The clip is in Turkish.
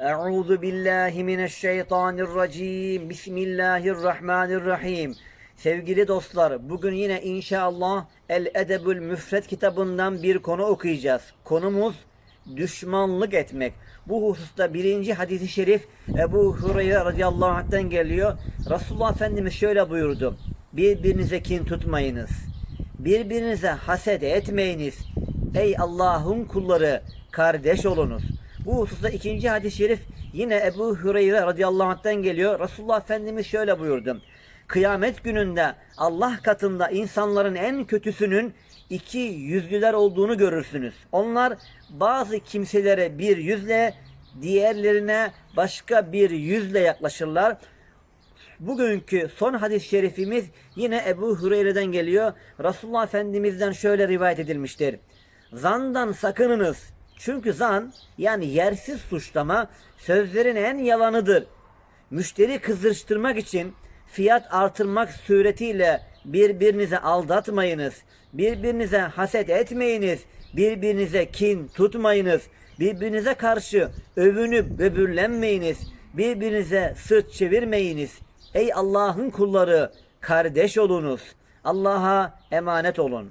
Euzu billahi mineşşeytanirracim. Bismillahirrahmanirrahim. Sevgili dostlar, bugün yine inşallah El Edebül Müfred kitabından bir konu okuyacağız. Konumuz düşmanlık etmek. Bu hususta birinci hadisi şerif Ebu Hureyre radıyallahu anh'ten geliyor. Resulullah Efendimiz şöyle buyurdu. Birbirinize kin tutmayınız. Birbirinize haset etmeyiniz. Ey Allah'ın kulları kardeş olunuz. Bu hususta ikinci hadis-i şerif yine Ebu Hureyre radıyallahu anh'ten geliyor. Resulullah Efendimiz şöyle buyurdu. Kıyamet gününde Allah katında insanların en kötüsünün iki yüzlüler olduğunu görürsünüz. Onlar bazı kimselere bir yüzle, diğerlerine başka bir yüzle yaklaşırlar. Bugünkü son hadis-i şerifimiz yine Ebu Hureyre'den geliyor. Resulullah Efendimiz'den şöyle rivayet edilmiştir. Zandan sakınınız. Çünkü zan yani yersiz suçlama sözlerin en yalanıdır. Müşteri kızdırıştırmak için fiyat artırmak suretiyle birbirinize aldatmayınız. Birbirinize haset etmeyiniz. Birbirinize kin tutmayınız. Birbirinize karşı övünüp böbürlenmeyiniz. Birbirinize sırt çevirmeyiniz. Ey Allah'ın kulları kardeş olunuz. Allah'a emanet olun.